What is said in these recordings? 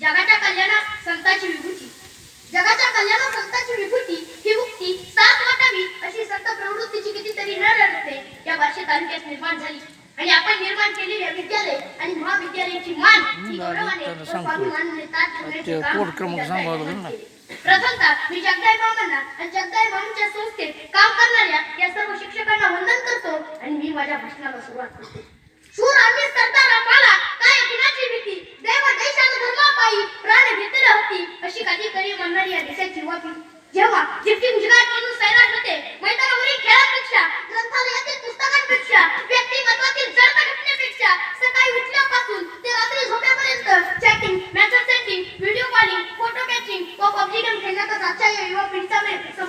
जगाच्या कल्याणात संतांची विभूती. जगाच्या कल्याणात संतांची विभूती ही मुक्ती साथ वाटावी अशी संत प्रवृत्तीची कितीतरी नरते या बार्शी तालुक्यात निर्माण झाली. आणि आपण निर्माण केलेल्या विद्यालय आणि महाविद्यालयाची मान ही गौरवाने स्वाभिमानाने ठेवण्याचे काम प्रथमतः मी जगदाय मामांना आणि जगदाय मामांच्या संस्थेत काम करणाऱ्या या सर्व शिक्षकांना वंदन करतो आणि मी माझ्या भाषणाला सुरुवात करतो. शूर आम्ही सरदार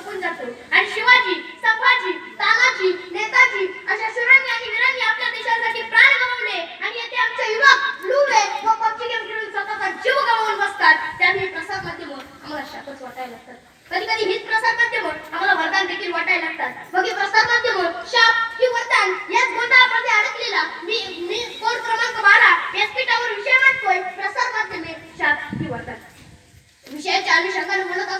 संपून जातो. आणि शिवाजी संभाजी तानाजी नेताजी अशा शूरांनी आणि वीरांनी आपल्या देशासाठी प्राण गमावले. आणि येथे आमचे युवक लुवे व पबजी गेम खेळून स्वतःचा जीव गमावून बसतात. त्यावेळी प्रसार माध्यम आम्हाला शापच वाटायला लागतात. कधी कधी हीच प्रसार माध्यम आम्हाला वरदान देखील वाटायला लागतात. मग हे प्रसार माध्यम शाप की वरदान याच गोंधळामध्ये अडकलेला मी मी कोड क्रमांक बारा व्यासपीठावर विषय मांडतोय प्रसार माध्यमे शाप की वरदान विषयाच्या अनुषंगाने बोलत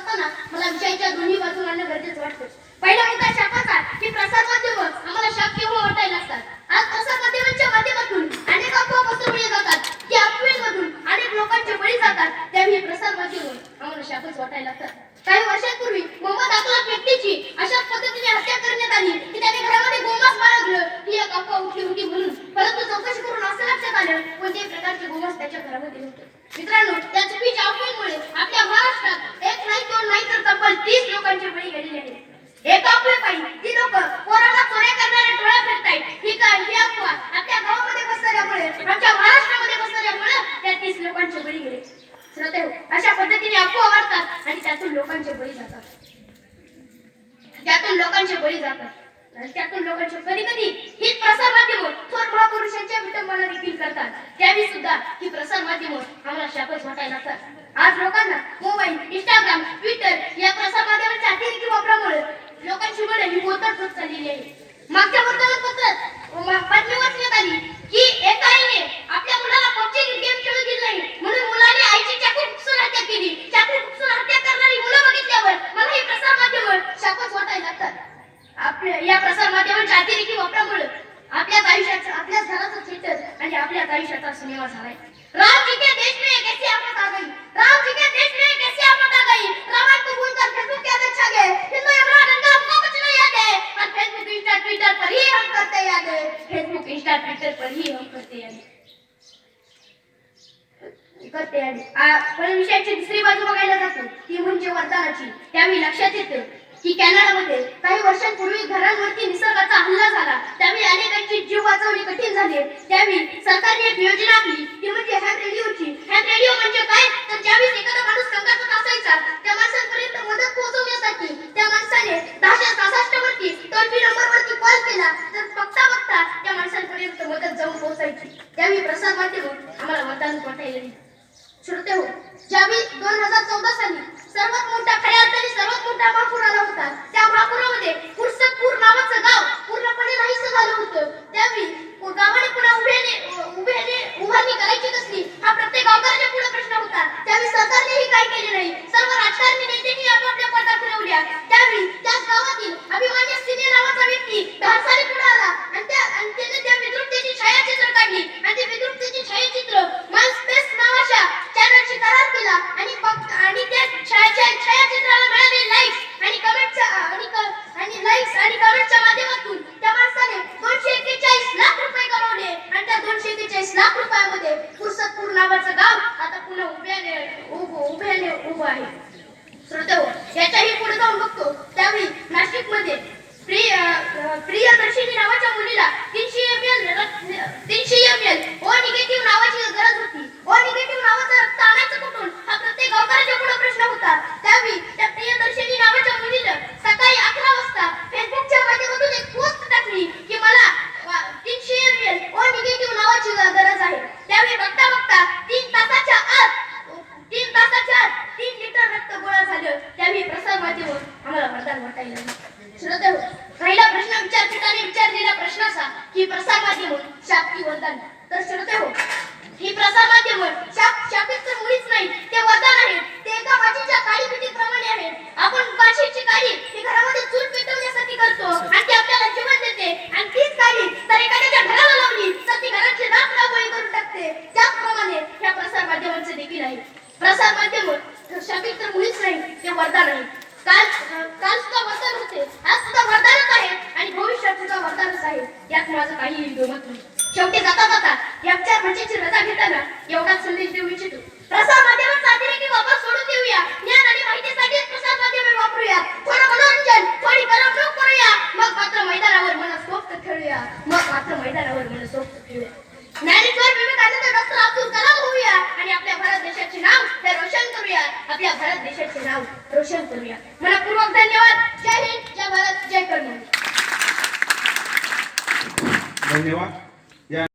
असताना विषयाच्या दोन्ही बाजू मांडणं गरजेचं वाटतं पहिला मुद्दा शापाचा की प्रसार माध्यम आम्हाला शाप केव्हा वाटायला लागतात आज प्रसार माध्यमांच्या माध्यमातून अनेक अफवा पसरवल्या जातात की अफवेमधून अनेक लोकांचे बळी जातात त्यावेळी प्रसार माध्यम आम्हाला शापच वाटायला लागतात काही वर्षांपूर्वी मोहम्मद अकलाक व्यक्तीची अशाच पद्धतीने हत्या करण्यात आली की त्याने घरामध्ये गोमांस बाळगलं ही एक अफवा उठली होती म्हणून परंतु चौकशी करून असं लक्षात आलं कोणत्याही प्रकारचे गोमांस त्याच्या घरामध्ये नव्हते मित्रांनो त्या चुकीच्या अफवेमुळे आपल्या महाराष्ट्रात एक नाही दोन नाही तर तब्बल तीस लोकांचे बळी गेलेले आहेत एक अफवे पाहिजे ती लोक कोरोना चोऱ्या करणारे टोळ्या फिरतायत ही काय ही अफवा आपल्या गावामध्ये पसरल्यामुळे आमच्या महाराष्ट्रामध्ये पसरल्यामुळे त्या तीस लोकांचे बळी गेले श्रोते हो, अशा पद्धतीने अफवा वाढतात आणि त्यातून लोकांचे बळी जातात. त्यातून लोकांचे बळी जातात. आणि त्यातून लोकांचे कधी कधी ही प्रसार माध्यम थोर महापुरुषांच्या विटंबना देखील करतात. त्यावेळी सुद्धा ही प्रसार माध्यम आम्हाला शापच वाटायला लागतात. आज लोकांना मोबाईल इंस्टाग्राम ट्विटर या प्रसार माध्यमांच्या अतिरेकी वापरामुळे लोकांची मन ही बोलतात होत चाललेली आहे. मागच्या वर्तमानपत्रात बातमी वाचण्यात आली की एका आईने आपल्या मुलाला पबजी गेम खेळू दिली नाही म्हणून मुलाने आईची चाकू खुपसून हत्या केली चाकू खुपसून हत्या करणारी मुलं बघितल्यावर मला हे प्रसार माध्यम शापच वाटायला लागतात आपल्या या प्रसार माध्यमांच्या म्हणजे अतिरेकी वापरामुळे आपल्याच आयुष्याचा आपल्याच घराचा थिएटर आणि आपल्याच आयुष्याचा सिनेमा झालाय. राम जी के देश में कैसी आफत आ गई राम जी के देश में कैसी आफत आ गई रावण को भूलकर फेसबुक याद अच्छा गए हिंदू यमुना गंगा हमको कुछ नहीं याद? है और फेसबुक इंस्टा ट्विटर पर ही हम करते याद. है फेसबुक इंस्टा ट्विटर पर ही हम करते याद. करते आणि आ- पण विषयाची दुसरी बाजू बघायला जातो. ती म्हणजे वरदानाची. त्यावेळी लक्षात येतं. की कॅनडामध्ये काही वर्षांपूर्वी घरांवरती निसर्गाचा हल्ला झाला. त्यावेळी अनेकांची जीव वाचवणे कठीण झाले. त्यावेळी सरकारने एक योजना आखली ती म्हणजे हॅक रेडिओची हॅक रेडिओ म्हणजे काय? तर ज्यावेळी एखादा माणूस संकटात असायचा त्या माणसांपर्यंत मदत पोहोचवण्यासाठी त्या माणसाने दहाशे सहासष्ट वरती टोल फ्री नंबर वरती कॉल. केला तर बघता बघता त्या माणसांपर्यंत मदत जाऊन पोहोचायची. त्यावेळी प्रसार माध्यम आम्हाला मतदान वाटायला श्रोते हो ज्यावेळी दोन हजार चौदा साली सर्वात मोठा खऱ्या अर्थाने सर्वात मोठा महापूर आला होता. त्या महापुरामध्ये पुरसतपूर नावाचं गाव पूर्णपणे नाहीसं झालं होतं. त्यावेळी गावाने पुन्हा उभ्याने उभ्याने उभारणी करायची कसली? हा प्रत्येक गावकऱ्याच्या पुढे प्रश्न होता. त्यावेळी सरकारनेही काय केले नाही? सर्व राजकारणी नेत्यांनी आपापल्या पदा फिरवल्या त्यावेळी त्याच गावातील अभिमान्य सिने नावाचा व्यक्ती धारसारी आला आणि त्या आणि त्याने त्या विद्रुपतेची छायाचित्र काढली आणि ते विद्रुपतेची छायाचित्र मायस्पेस नावाच्या चॅनलशी करार केला आणि फक्त आणि त्या छायाच्या छायाचित्राला मिळाले लाईक्स आणि कमेंटच्या आणि क- आणि लाईक्स आणि कमेंटच्या माध्यमातून त्या माणसाने दोनशे एक्केचाळीस लाख रुपये कमवले आणि त्या दोनशे एक्केचाळीस लाख रुपयामध्ये फुरसतपूर नावाचं गाव आता पुन्हा उभ्याने उभ्याने उभं आहे. श्रोते याच्याही पुढे जाऊन बघतो. त्यावेळी नाशिकमध्ये प्रिय प्रियदर्शिनी नावाच्या मुलीला तीनशे एम एल तीनशे पहिला प्रश्न विचारपीठाने विचारलेला प्रश्न असा की प्रसारवादी म्हणून आहे काही दोमत नाही. शेवटी जाता जाता या चार भाषेची रजा घेताना एवढा संदेश देऊ इच्छितो. प्रसार माध्यमांचा अतिरेकी वापर सोडून देऊया. ज्ञान आणि माहितीसाठी प्रसार माध्यमे वापरूया. थोडं मनोरंजन थोडी करमणूक करूया. मग मात्र मैदानावर मनसोक्त खेळूया मग मात्र मैदानावर मनसोक्त खेळूया ज्ञानेश्वर विवेकानंद डॉक्टर अब्दुल कलाम होऊया. आणि आपल्या भारत देशाचे नाव हे रोशन करूया. आपल्या भारत देशाचे नाव रोशन करूया.